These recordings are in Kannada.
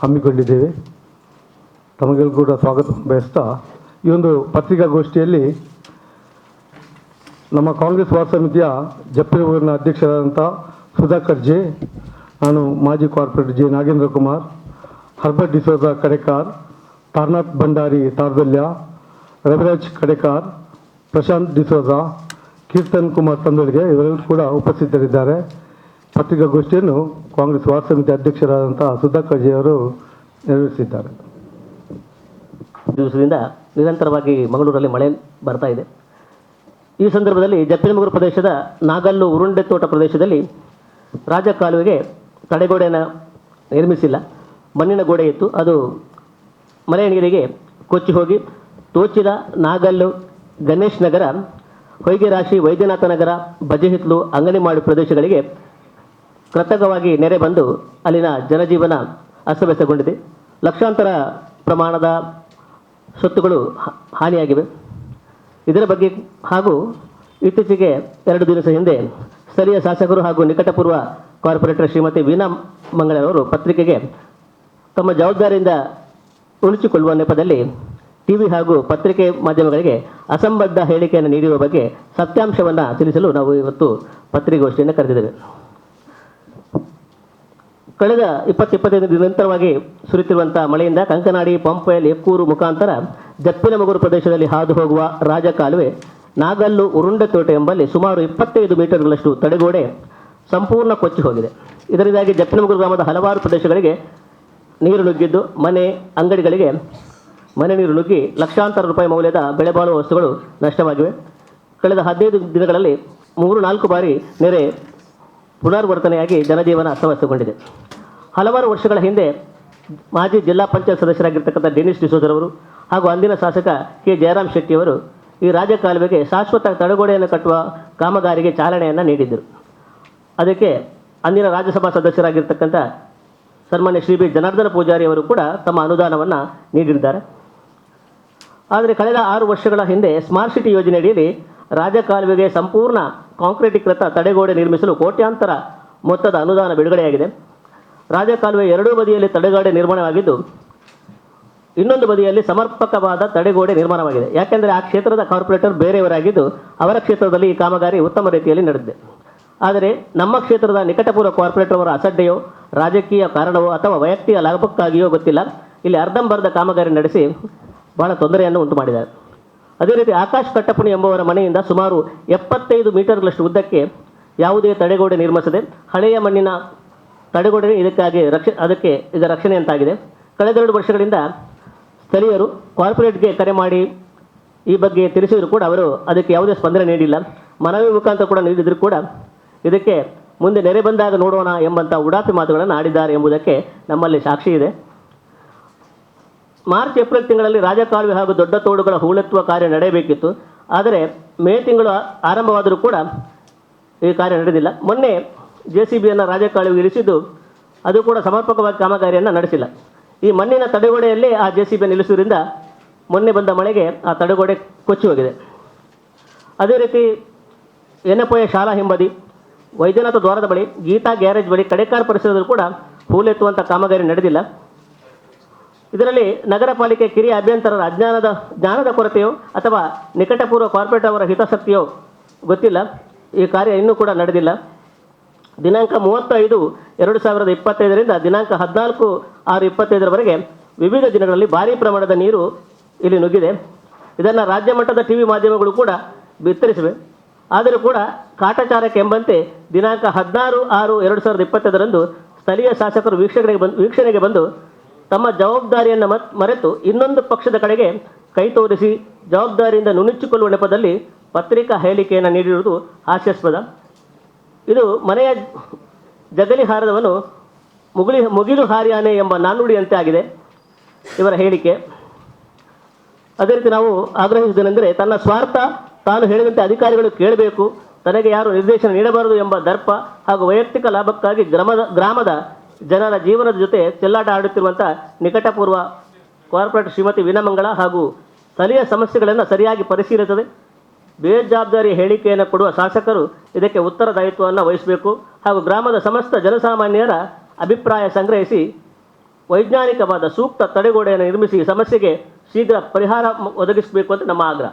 ಹಮ್ಮಿಕೊಂಡಿದ್ದೇವೆ. ತಮಗೆಲ್ಲೂ ಕೂಡ ಸ್ವಾಗತ ಬಯಸ್ತಾ ಈ ಒಂದು ಪತ್ರಿಕಾಗೋಷ್ಠಿಯಲ್ಲಿ ನಮ್ಮ ಕಾಂಗ್ರೆಸ್ ವಾರ ಸಮಿತಿಯ ಜಪ್ಪಿರೂರಿನ ಅಧ್ಯಕ್ಷರಾದಂಥ ಸುಧಾಕರ್ ಜೆ, ನಾನು ಮಾಜಿ corporator J Nagendra Kumar, Herbert D'Souza Kadekar, Tarnath Bhandari Tardalya, Raviraj Kadekar, Prashanth D'Souza, Keerthan Kumar ತಂದಳಿಗೆ ಇವರೆಲ್ಲರೂ ಕೂಡ ಉಪಸ್ಥಿತರಿದ್ದಾರೆ. ಪತ್ರಿಕಾಗೋಷ್ಠಿಯನ್ನು ಕಾಂಗ್ರೆಸ್ ವಾರ್ ಸಮಿತಿ ಅಧ್ಯಕ್ಷರಾದಂಥ ಸುಧಾಕರ್ ಜಿ ಅವರು ನೆರವೇರಿಸಿದ್ದಾರೆ ದಿವಸದಿಂದ ನಿರಂತರವಾಗಿ ಮಂಗಳೂರಲ್ಲಿ ಮಳೆ ಬರ್ತಾ ಇದೆ. ಈ ಸಂದರ್ಭದಲ್ಲಿ ಜಪ್ಪಿನಮಗೂರು ಪ್ರದೇಶದ ನಾಗಲ್ಲು ಉರುಂಡೆ ತೋಟ ಪ್ರದೇಶದಲ್ಲಿ ರಾಜ ಕಾಲುವೆಗೆ ತಡೆಗೋಡೆಯನ್ನು ನಿರ್ಮಿಸಿಲ್ಲ. ಮಣ್ಣಿನ ಗೋಡೆ ಇತ್ತು ಅದು ಮಳೆ ನೀರಿಗೆ ಕೊಚ್ಚಿ ಹೋಗಿ ತೋಚಿದ ನಾಗಲ್ಲು ಗಣೇಶ್ ನಗರ, ಹೊಯ್ಗೆ ರಾಶಿ ವೈದ್ಯನಾಥ ನಗರ, ಬಜೆಹಿತ್ಲು, ಅಂಗನವಾಡಿ ಪ್ರದೇಶಗಳಿಗೆ ಕೃತಕವಾಗಿ ನೆರೆ ಬಂದು ಅಲ್ಲಿನ ಜನಜೀವನ ಅಸ್ತವ್ಯಸ್ತಗೊಂಡಿದೆ. ಲಕ್ಷಾಂತರ ಪ್ರಮಾಣದ ಸ್ವತ್ತುಗಳು ಹಾನಿಯಾಗಿವೆ. ಇದರ ಬಗ್ಗೆ ಹಾಗೂ ಇತ್ತೀಚೆಗೆ ಎರಡು ದಿವಸ ಹಿಂದೆ ಸ್ಥಳೀಯ ಶಾಸಕರು ಹಾಗೂ ನಿಕಟಪೂರ್ವ ಕಾರ್ಪೊರೇಟರ್ ಶ್ರೀಮತಿ ವೀಣಾ ಮಂಗಳವರು ಪತ್ರಿಕೆಗೆ ತಮ್ಮ ಜವಾಬ್ದಾರಿಯಿಂದ ಉಳಿಸಿಕೊಳ್ಳುವ ನೆಪದಲ್ಲಿ ಟಿವಿ ಹಾಗೂ ಪತ್ರಿಕೆ ಮಾಧ್ಯಮಗಳಿಗೆ ಅಸಂಬದ್ಧ ಹೇಳಿಕೆಯನ್ನು ನೀಡಿರುವ ಬಗ್ಗೆ ಸತ್ಯಾಂಶವನ್ನು ತಿಳಿಸಲು ನಾವು ಇವತ್ತು ಪತ್ರಿಕೋಷ್ಠಿಯನ್ನು ಕರೆದಿದ್ದೇವೆ. ಕಳೆದ ಇಪ್ಪತ್ತು ಇಪ್ಪತ್ತೈದು ನಿರಂತರವಾಗಿ ಸುರಿತಿರುವಂತಹ ಮಳೆಯಿಂದ ಕಂಕನಾಡಿ ಪಂಪೆಲ್ ಎಕ್ಕೂರು ಮುಖಾಂತರ ಜಪ್ಪಿನಮಗೂರು ಪ್ರದೇಶದಲ್ಲಿ ಹಾದು ಹೋಗುವ ರಾಜ ಕಾಲುವೆ ನಾಗಲ್ಲು ಉರುಂಡತೋಟೆ ಎಂಬಲ್ಲಿ ಸುಮಾರು ಇಪ್ಪತ್ತೈದು ಮೀಟರ್ಗಳಷ್ಟು ತಡೆಗೋಡೆ ಸಂಪೂರ್ಣ ಕೊಚ್ಚಿ ಹೋಗಿದೆ. ಇದರಿಂದಾಗಿ ಜಪ್ಪಿನಮಗೂರು ಗ್ರಾಮದ ಹಲವಾರು ಪ್ರದೇಶಗಳಿಗೆ ನೀರು ನುಗ್ಗಿದ್ದು ಮನೆ, ಅಂಗಡಿಗಳಿಗೆ ಮನೆ ನೀರು ನುಗ್ಗಿ ಲಕ್ಷಾಂತರ ರೂಪಾಯಿ ಮೌಲ್ಯದ ಬೆಲೆಬಾಳುವ ವಸ್ತುಗಳು ನಷ್ಟವಾಗಿವೆ. ಕಳೆದ ಹದಿನೈದು ದಿನಗಳಲ್ಲಿ ಮೂರು ನಾಲ್ಕು ಬಾರಿ ನೆರೆ ಪುನರ್ವರ್ತನೆಯಾಗಿ ಜನಜೀವನ ಅಸ್ತವ್ಯಸ್ತಗೊಂಡಿದೆ. ಹಲವಾರು ವರ್ಷಗಳ ಹಿಂದೆ ಮಾಜಿ ಜಿಲ್ಲಾ ಪಂಚಾಯತ್ ಸದಸ್ಯರಾಗಿರ್ತಕ್ಕಂಥ ಡೆನಿಸ್ ಡಿಸೋದರವರು ಹಾಗೂ ಅಂದಿನ ಶಾಸಕ ಕೆ. ಜಯರಾಮ್ ಶೆಟ್ಟಿಯವರು ಈ ರಾಜಕಾಲುವೆಗೆ ಶಾಶ್ವತ ತಡೆಗೋಡೆಯನ್ನು ಕಟ್ಟುವ ಕಾಮಗಾರಿಗೆ ಚಾಲನೆಯನ್ನು ನೀಡಿದ್ದರು. ಅದಕ್ಕೆ ಅಂದಿನ ರಾಜ್ಯಸಭಾ ಸದಸ್ಯರಾಗಿರ್ತಕ್ಕಂಥ ಸನ್ಮಾನ್ಯ ಶ್ರೀ ಬಿ. ಜನಾರ್ದನ ಪೂಜಾರಿ ಅವರು ಕೂಡ ತಮ್ಮ ಅನುದಾನವನ್ನು ನೀಡಿದ್ದಾರೆ. ಆದರೆ ಕಳೆದ ಆರು ವರ್ಷಗಳ ಹಿಂದೆ ಸ್ಮಾರ್ಟ್ ಸಿಟಿ ಯೋಜನೆಯಡಿಯಲ್ಲಿ ರಾಜಕಾಲುವೆಗೆ ಸಂಪೂರ್ಣ ಕಾಂಕ್ರೀಟೀಕೃತ ತಡೆಗೋಡೆ ನಿರ್ಮಿಸಲು ಕೋಟ್ಯಾಂತರ ಮೊತ್ತದ ಅನುದಾನ ಬಿಡುಗಡೆಯಾಗಿದೆ. ರಾಜಕಾಲುವೆ ಎರಡೂ ಬದಿಯಲ್ಲಿ ತಡೆಗೋಡೆ ನಿರ್ಮಾಣವಾಗಿದ್ದು, ಇನ್ನೊಂದು ಬದಿಯಲ್ಲಿ ಸಮರ್ಪಕವಾದ ತಡೆಗೋಡೆ ನಿರ್ಮಾಣವಾಗಿದೆ. ಯಾಕೆಂದರೆ ಆ ಕ್ಷೇತ್ರದ ಕಾರ್ಪೊರೇಟರ್ ಬೇರೆಯವರಾಗಿದ್ದು, ಅವರ ಕ್ಷೇತ್ರದಲ್ಲಿ ಈ ಕಾಮಗಾರಿ ಉತ್ತಮ ರೀತಿಯಲ್ಲಿ ನಡೆದಿದೆ. ಆದರೆ ನಮ್ಮ ಕ್ಷೇತ್ರದ ನಿಕಟಪೂರ್ವ ಕಾರ್ಪೊರೇಟರ್ ಅವರ ಅಸಡ್ಡೆಯೋ, ರಾಜಕೀಯ ಕಾರಣವೋ ಅಥವಾ ವೈಯಕ್ತಿಕ ಲಾಭಕ್ಕಾಗಿಯೋ ಗೊತ್ತಿಲ್ಲ. ಇಲ್ಲಿ ಅರ್ಧಂಬರ್ಧ ಕಾಮಗಾರಿ ನಡೆಸಿ ಬಹಳ ತೊಂದರೆಯನ್ನು ಉಂಟು ಮಾಡಿದ್ದಾರೆ ಅದೇ ರೀತಿ ಆಕಾಶ್ ಕಟ್ಟಪ್ಪಣಿ ಎಂಬುವರ ಮನೆಯಿಂದ ಸುಮಾರು ಎಪ್ಪತ್ತೈದು ಮೀಟರ್ಗಳಷ್ಟು ಉದ್ದಕ್ಕೆ ಯಾವುದೇ ತಡೆಗೋಡೆ ನಿರ್ಮಿಸದೆ ಹಳೆಯ ಮಣ್ಣಿನ ತಡೆಗೋಡೆ ಇದಕ್ಕಾಗಿ ರಕ್ಷ, ಅದಕ್ಕೆ ಇದರ ರಕ್ಷಣೆ ಅಂತಾಗಿದೆ. ಕಳೆದೆರಡು ವರ್ಷಗಳಿಂದ ಸ್ಥಳೀಯರು ಕಾರ್ಪೊರೇಟ್ಗೆ ಕರೆ ಮಾಡಿ ಈ ಬಗ್ಗೆ ತಿಳಿಸಿದರೂ ಕೂಡ ಅವರು ಅದಕ್ಕೆ ಯಾವುದೇ ಸ್ಪಂದನೆ ನೀಡಿಲ್ಲ. ಮನವಿ ಮುಖಾಂತರ ಕೂಡ ನೀಡಿದರೂ ಕೂಡ ಇದಕ್ಕೆ ಮುಂದೆ ನೆರೆ ಬಂದಾಗ ನೋಡೋಣ ಎಂಬಂಥ ಉಡಾಪಿ ಮಾತುಗಳನ್ನು ಆಡಿದ್ದಾರೆ ಎಂಬುದಕ್ಕೆ ನಮ್ಮಲ್ಲಿ ಸಾಕ್ಷಿ ಇದೆ. ಮಾರ್ಚ್, ಏಪ್ರಿಲ್ ತಿಂಗಳಲ್ಲಿ ರಾಜಕಾಲುವೆ ಹಾಗೂ ದೊಡ್ಡ ತೋಡುಗಳ ಹೂಳೆತ್ತುವ ಕಾರ್ಯ ನಡೆಯಬೇಕಿತ್ತು. ಆದರೆ ಮೇ ತಿಂಗಳು ಆರಂಭವಾದರೂ ಕೂಡ ಈ ಕಾರ್ಯ ನಡೆದಿಲ್ಲ. ಮೊನ್ನೆ ಜೆ ಸಿ ಬಿಯನ್ನು ರಾಜಕಾಲುವೆ ಇಳಿಸಿದ್ದು ಅದು ಕೂಡ ಸಮರ್ಪಕವಾಗಿ ಕಾಮಗಾರಿಯನ್ನು ನಡೆಸಿಲ್ಲ. ಈ ಮಣ್ಣಿನ ತಡೆಗೋಡೆಯಲ್ಲೇ ಆ ಜೆ ಸಿ ಬಿ ನಿಲ್ಲಿಸುವುದರಿಂದ ಮೊನ್ನೆ ಬಂದ ಮಳೆಗೆ ಆ ತಡೆಗೋಡೆ ಕೊಚ್ಚಿ ಹೋಗಿದೆ. ಅದೇ ರೀತಿ ಎನ್ನಪೊಯ ಶಾಲಾ ಹಿಂಬದಿ, ವೈದ್ಯನಾಥ ದ್ವಾರದ ಬಳಿ ಗೀತಾ ಗ್ಯಾರೇಜ್ ಬಳಿ ಕಡೆಕಾರ್ ಪರಿಸರದಲ್ಲೂ ಕೂಡ ಹೂಲೆತ್ತುವಂಥ ಕಾಮಗಾರಿ ನಡೆದಿಲ್ಲ. ಇದರಲ್ಲಿ ನಗರ ಪಾಲಿಕೆ ಕಿರಿಯ ಅಭ್ಯಂತರರ ಅಜ್ಞಾನದ, ಜ್ಞಾನದ ಕೊರತೆಯೋ ಅಥವಾ ನಿಕಟಪೂರ್ವ ಕಾರ್ಪೊರೇಟ್ ಅವರ ಹಿತಾಸಕ್ತಿಯೋ ಗೊತ್ತಿಲ್ಲ. ಈ ಕಾರ್ಯ ಇನ್ನೂ ಕೂಡ ನಡೆದಿಲ್ಲ. ದಿನಾಂಕ ಮೂವತ್ತೈದು, ಎರಡು ಸಾವಿರದ ಇಪ್ಪತ್ತೈದರಿಂದ ದಿನಾಂಕ ಹದಿನಾಲ್ಕು, ಆರು ಇಪ್ಪತ್ತೈದರವರೆಗೆ ವಿವಿಧ ದಿನಗಳಲ್ಲಿ ಭಾರೀ ಪ್ರಮಾಣದ ನೀರು ಇಲ್ಲಿ ನುಗ್ಗಿದೆ. ಇದನ್ನು ರಾಜ್ಯ ಮಟ್ಟದ ಟಿ ಮಾಧ್ಯಮಗಳು ಕೂಡ ಬಿತ್ತರಿಸಿವೆ. ಆದರೂ ಕೂಡ ಕಾಟಾಚಾರಕ್ಕೆ ಎಂಬಂತೆ ದಿನಾಂಕ ಹದಿನಾರು, ಆರು, ಎರಡು ಸಾವಿರದ ಇಪ್ಪತ್ತೈದರಂದು ಸ್ಥಳೀಯ ಶಾಸಕರು ವೀಕ್ಷಣೆಗೆ ಬಂದು ವೀಕ್ಷಣೆಗೆ ಬಂದು ತಮ್ಮ ಜವಾಬ್ದಾರಿಯನ್ನು ಮರೆತು ಇನ್ನೊಂದು ಪಕ್ಷದ ಕಡೆಗೆ ಕೈ ತೋರಿಸಿ ಜವಾಬ್ದಾರಿಯಿಂದ ನುಣುಚಿಕೊಳ್ಳುವ ನೆಪದಲ್ಲಿ ಪತ್ರಿಕಾ ಹೇಳಿಕೆಯನ್ನು ನೀಡಿರುವುದು ಹಾಸ್ಯಾಸ್ಪದ. ಇದು ಮನೆಯ ಜಗಲಿ ಹಾರದವನು ಮುಗುಳಿ ಮುಗಿಲು ಹಾರಿಯಾನೆ ಎಂಬ ನಾನುಡಿಯಂತೆ ಆಗಿದೆ ಇವರ ಹೇಳಿಕೆ. ಅದೇ ರೀತಿ ನಾವು ಆಗ್ರಹಿಸಿದ್ದೇನೆಂದರೆ ತನ್ನ ಸ್ವಾರ್ಥ ತಾನು ಹೇಳಿದಂತೆ ಅಧಿಕಾರಿಗಳು ಕೇಳಬೇಕು, ತನಗೆ ಯಾರು ನಿರ್ದೇಶನ ನೀಡಬಾರದು ಎಂಬ ದರ್ಪ ಹಾಗೂ ವೈಯಕ್ತಿಕ ಲಾಭಕ್ಕಾಗಿ ಗ್ರಾಮದ ಗ್ರಾಮದ ಜನರ ಜೀವನದ ಜೊತೆ ಚೆಲ್ಲಾಟ ಆಡುತ್ತಿರುವಂಥ ನಿಕಟಪೂರ್ವ ಕಾರ್ಪೊರೇಟ್ ಶ್ರೀಮತಿ ವಿನಮಂಗಳ ಹಾಗೂ ಸ್ಥಳೀಯ ಸಮಸ್ಯೆಗಳನ್ನು ಸರಿಯಾಗಿ ಪರಿಶೀಲಿಸದೆ ಬೇಜವಾಬ್ದಾರಿ ಹೇಳಿಕೆಯನ್ನು ಕೊಡುವ ಶಾಸಕರು ಇದಕ್ಕೆ ಉತ್ತರದಾಯಿತ್ವವನ್ನು ವಹಿಸಬೇಕು ಹಾಗೂ ಗ್ರಾಮದ ಸಮಸ್ತ ಜನಸಾಮಾನ್ಯರ ಅಭಿಪ್ರಾಯ ಸಂಗ್ರಹಿಸಿ ವೈಜ್ಞಾನಿಕವಾದ ಸೂಕ್ತ ತಡೆಗೋಡೆಯನ್ನು ನಿರ್ಮಿಸಿ ಸಮಸ್ಯೆಗೆ ಶೀಘ್ರ ಪರಿಹಾರ ಒದಗಿಸಬೇಕು ಅಂತ ನಮ್ಮ ಆಗ್ರಹ.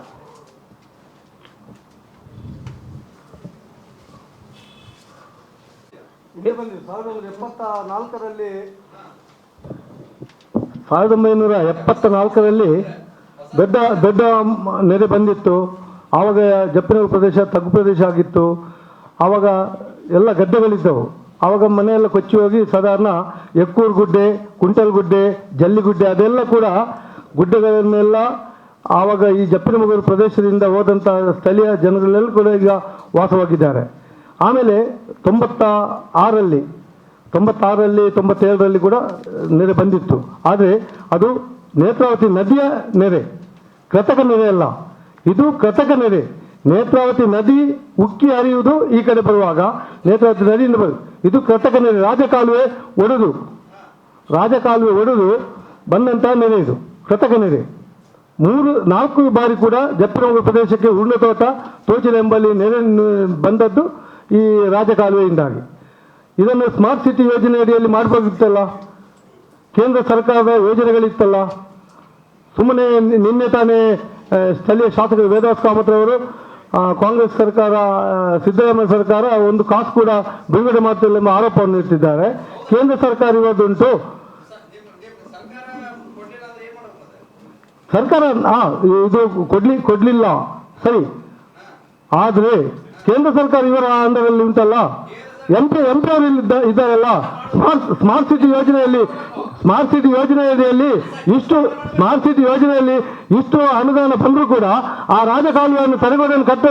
ಸಾವಿರದ ಒಂಬೈನೂರ ಎಪ್ಪತ್ತ ನಾಲ್ಕರಲ್ಲಿ ದೊಡ್ಡ ದೊಡ್ಡ ಮ- ನೆರೆ ಬಂದಿತ್ತು. ಆವಾಗ ಜಪ್ಪಿನ ಪ್ರದೇಶ ತಗ್ಗು ಪ್ರದೇಶ ಆಗಿತ್ತು. ಆವಾಗ ಎಲ್ಲ ಗದ್ದೆಗಳಿದ್ದವು. ಆವಾಗ ಮನೆಯೆಲ್ಲ ಕೊಚ್ಚಿ ಹೋಗಿ ಸಾಧಾರಣ ಎಕ್ಕೂರು ಗುಡ್ಡೆ, ಕುಂಟಲ್ ಗುಡ್ಡೆ ಜಲ್ಲಿಗುಡ್ಡೆ ಅದೆಲ್ಲ ಕೂಡ ಗುಡ್ಡೆಗಳನ್ನೆಲ್ಲ ಆವಾಗ ಈ ಜಪ್ಪಿನ ಮಗೂರು ಪ್ರದೇಶದಿಂದ ಹೋದಂಥ ಸ್ಥಳೀಯ ಜನಗಳೆಲ್ಲ ಕೂಡ ಈಗ ವಾಸವಾಗಿದ್ದಾರೆ. ಆಮೇಲೆ ತೊಂಬತ್ತ ಆರಲ್ಲಿ ತೊಂಬತ್ತಾರರಲ್ಲಿ, ತೊಂಬತ್ತೇಳರಲ್ಲಿ ಕೂಡ ನೆರೆ ಬಂದಿತ್ತು. ಆದರೆ ಅದು ನೇತ್ರಾವತಿ ನದಿಯ ನೆರೆ, ಕೃತಕ ನೆರೆ ಅಲ್ಲ. ಇದು ಕೃತಕ ನೆರೆ. ನೇತ್ರಾವತಿ ನದಿ ಉಕ್ಕಿ ಹರಿಯುವುದು ಈ ಕಡೆ ಬರುವಾಗ, ನೇತ್ರಾವತಿ ನದಿಯಿಂದ ಬರು ಇದು ಕೃತಕ ನೆರೆ. ರಾಜಕಾಲುವೆ ಒಡೆದು ರಾಜಕಾಲುವೆ ಒಡೆದು ಬಂದಂತಹ ನೆರೆ ಇದು, ಕೃತಕ ನೆರೆ. ಮೂರು, ನಾಲ್ಕು ಬಾರಿ ಕೂಡ ಜಪ್ಪಿನ ಪ್ರದೇಶಕ್ಕೆ ಉರ್ಣತೋಟ ತೋಚಿನ ಎಂಬಲ್ಲಿ ನೆರೆ ಬಂದದ್ದು ಈ ರಾಜಕಾಲುವೆಯಿಂದಾಗಿ. ಇದನ್ನು ಸ್ಮಾರ್ಟ್ ಸಿಟಿ ಯೋಜನೆ ಅಡಿಯಲ್ಲಿ ಮಾಡಬೇಕಿತ್ತಲ್ಲ ಕೇಂದ್ರ ಸರ್ಕಾರದ ಯೋಜನೆಗಳಿತ್ತಲ್ಲ? ಸುಮ್ಮನೆ ನಿನ್ನೆ ತಾನೇ ಸ್ಥಳೀಯ ಶಾಸಕ ವೇದಾಸ್ ಕಾಮತ್ ಅವರು ಕಾಂಗ್ರೆಸ್ ಸರ್ಕಾರ ಸಿದ್ದರಾಮಯ್ಯ ಸರ್ಕಾರ ಒಂದು ಕಾಸು ಕೂಡ ಬಿಡುಗಡೆ ಮಾಡ್ತಿಲ್ಲ ಎಂಬ ಆರೋಪವನ್ನು ಇಟ್ಟಿದ್ದಾರೆ. ಕೇಂದ್ರ ಸರ್ಕಾರ ಇವತ್ತುಂಟು. ಸರ್ಕಾರ ಇದು ಕೊಡ್ಲಿ ಕೊಡ್ಲಿಲ್ಲ. ಸರಿ. ಆದರೆ ಕೇಂದ್ರ ಸರ್ಕಾರ ಇವರ ಅಂಡರಲ್ಲಿ ಉಂಟಲ್ಲ? ಎಂ ಪಿ ಎಂ ಪಿ ಅವರು ಇಲ್ಲಿ ಇದ್ದ- ಇದ್ದಾರಲ್ಲ? ಸ್ಮಾರ್ಟ್ ಸ್ಮಾರ್ಟ್ ಸಿಟಿ ಯೋಜನೆಯಲ್ಲಿ ಸ್ಮಾರ್ಟ್ ಸಿಟಿ ಯೋಜನೆಯಲ್ಲಿ ಇಷ್ಟು ಸ್ಮಾರ್ಟ್ ಸಿಟಿ ಯೋಜನೆಯಲ್ಲಿ ಇಷ್ಟು ಅನುದಾನ ಬಂದರೂ ಕೂಡ ಆ ರಾಜಕಾಲುವೆಯನ್ನು ತಡೆಗೋಡೆಯನ್ನು ಕಟ್ಟ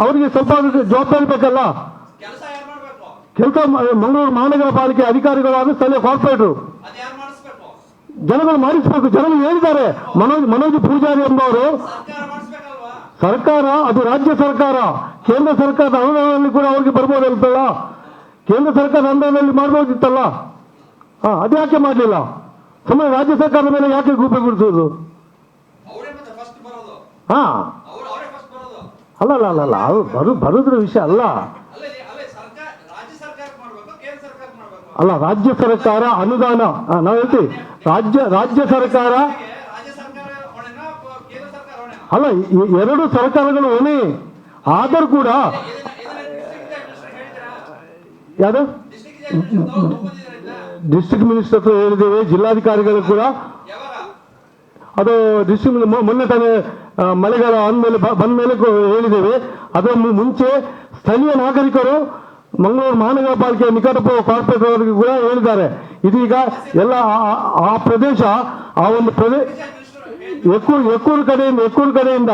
ಅವರಿಗೆ ಸ್ವಲ್ಪ ಜವಾಬ್ದಾರಿ ಬೇಕಲ್ಲ? ಕೆಲಸ ಮಂಗಳೂರು ಮಹಾನಗರ ಪಾಲಿಕೆ ಅಧಿಕಾರಿಗಳಾದ ಸ್ಥಳೀಯ ಕಾರ್ಪೊರೇಟರು. ಜನಗಳು ಮಾಡಿಸಬೇಕು, ಜನರು ಹೇಳಿದ್ದಾರೆ. ಮನೋಜ್ ಮನೋಜ್ ಪೂಜಾರಿ ಎಂಬವರು ಸರ್ಕಾರ ಅದು ರಾಜ್ಯ ಸರ್ಕಾರ ಕೇಂದ್ರ ಸರ್ಕಾರದ ಅನುದಾನದಲ್ಲಿ ಕೂಡ ಅವ್ರಿಗೆ ಬರ್ಬೋದಲ್ತಲ್ಲ ಕೇಂದ್ರ ಸರ್ಕಾರದ ಅನುದಾನದಲ್ಲಿ ಮಾಡ್ಬೋದಿತ್ತಲ್ಲ? ಅದು ಅದ್ಯಾಕೆ ಮಾಡಲಿಲ್ಲ? ಸುಮ್ಮನೆ ರಾಜ್ಯ ಸರ್ಕಾರದ ಮೇಲೆ ಯಾಕೆ ಗುಪ್ಪೆ ಗುಡಿಸೋದು ಅವರೇ ಹಾ. ಅವ್ರು ಅವರೇ ಅಲ್ಲ ಅಲ್ಲ ಅಲ್ಲ ಅದು ಬರು ಬರೋದ್ರ ವಿಷಯ ಅಲ್ಲ. ಅಲ್ಲೇ ಸರ್ಕಾರ ರಾಜ್ಯ ಸರ್ಕಾರ ಅನುದಾನ ಹಾ, ನಾವು ಹೇಳ್ತೀವಿ ರಾಜ್ಯ ರಾಜ್ಯ ಸರ್ಕಾರ ಅಲ್ಲ ಎರಡು ಸರ್ಕಾರಗಳು ಏನೇ ಆದರೂ ಕೂಡ ಯಾರು ಡಿಸ್ಟ್ರಿಕ್ಟ್ ಮಿನಿಸ್ಟರ್ ಹತ್ರ ಹೇಳಿದ್ದೇವೆ, ಜಿಲ್ಲಾಧಿಕಾರಿಗಳು ಕೂಡ. ಅದು ಡಿಸ್ಟ್ರಿಕ್ಟ್ ಮೊನ್ನೆ ತಾನೇ ಮಳೆಗಾಲ ಅಂದಮೇಲೆ ಬಂದ ಮೇಲೆ ಹೇಳಿದ್ದೇವೆ. ಅದರ ಮುಂಚೆ ಸ್ಥಳೀಯ ನಾಗರಿಕರು ಮಂಗಳೂರು ಮಹಾನಗರ ಪಾಲಿಕೆ ನಿಕಟ ಕಾರ್ಪೊರೇಟರ್ ಕೂಡ ಹೇಳಿದ್ದಾರೆ. ಇದೀಗ ಎಲ್ಲ ಆ- ಪ್ರದೇಶ, ಆ ಒಂದು ಪ್ರದೇಶ ಎಕ್ಕೂರು ಎಕ್ಕೂರು ಕಡೆಯಿಂದ ಎಕ್ಕೂರು ಕಡೆಯಿಂದ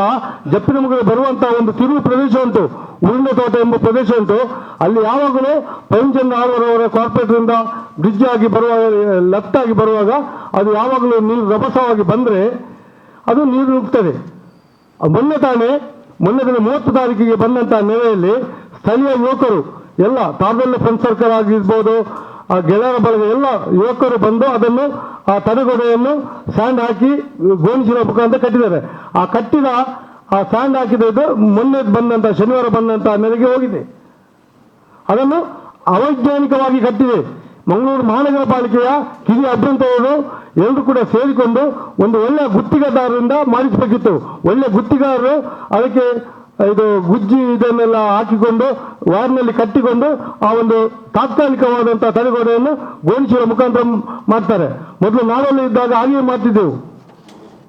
ಜಪ್ಪಿನ ಬರುವಂತ ಬರುವಂತಹ ಒಂದು ತಿರುವು ಪ್ರದೇಶ ಉಂಟು. ಉಳಿದ ತೋಟ ಎಂಬ ಪ್ರದೇಶ ಉಂಟು. ಅಲ್ಲಿ ಯಾವಾಗಲೂ ಪಂಚನ್ ಆಳ್ವರವರ ಕಾರ್ಪೊರೇಟರಿಂದ ಬ್ರಿಡ್ಜ್ ಆಗಿ ಬರುವಾಗ ಲೆಫ್ಟ್ ಆಗಿ ಬರುವಾಗ ಅದು ಯಾವಾಗಲೂ ನೀರು ರಭಸವಾಗಿ ಬಂದರೆ ಅದು ನೀರು ನುಗ್ತದೆ. ಮೊನ್ನೆ ತಾನೇ, ಮೊನ್ನೆ ದಿನ ಮೂವತ್ತು ತಾರೀಕಿಗೆ ಬಂದಂತಹ ನೆಲೆಯಲ್ಲಿ ಸ್ಥಳೀಯ ಯುವಕರು, ಎಲ್ಲ ತಾವೆಲ್ಲ ಫ್ರೆಂಡ್ ಸರ್ಕಲ್ ಆಗಿರ್ಬೋದು ಆ ಗೆಳೆಯರ ಬಳಗ ಎಲ್ಲ ಯುವಕರು ಬಂದು ಅದನ್ನು, ಆ ತಡೆಗೋಡೆಯನ್ನು ಸ್ಯಾಂಡ್ ಹಾಕಿ ಗೋಣಿಸಿನ ಮುಖಾಂತರ ಕಟ್ಟಿದ್ದಾರೆ. ಆ ಕಟ್ಟಿದ, ಆ ಸ್ಯಾಂಡ್ ಹಾಕಿದ್ದು ಮೊನ್ನೆ ಬಂದಂತ, ಶನಿವಾರ ಬಂದಂತ ನೆಲೆಗೆ ಹೋಗಿದೆ. ಅದನ್ನು ಅವೈಜ್ಞಾನಿಕವಾಗಿ ಕಟ್ಟಿದೆ. ಮಂಗಳೂರು ಮಹಾನಗರ ಪಾಲಿಕೆಯ ಕಿರಿಯ ಅಭ್ಯಂತರರು ಎಲ್ಲರೂ ಕೂಡ ಸೇರಿಕೊಂಡು ಒಂದು ಒಳ್ಳೆಯ ಗುತ್ತಿಗೆದಾರರಿಂದ ಮಾಡಿಸಬೇಕಿತ್ತು. ಒಳ್ಳೆಯ ಗುತ್ತಿಗೆದಾರರು ಅದಕ್ಕೆ ಇದು ಗುಜ್ಜಿ ಇದನ್ನೆಲ್ಲ ಹಾಕಿಕೊಂಡು ವಾರ್ನಲ್ಲಿ ಕಟ್ಟಿಕೊಂಡು ಆ ಒಂದು ತಾತ್ಕಾಲಿಕವಾದಂತಹ ತಡೆಗೋಡೆಯನ್ನು ಗೋಣಿಸುವ ಮುಖಾಂತರ ಮಾಡ್ತಾರೆ. ಮೊದಲು ನಾವಲ್ಲಿ ಇದ್ದಾಗ ಹಾಗೆಯೇ ಮಾಡ್ತಿದ್ದೆವು.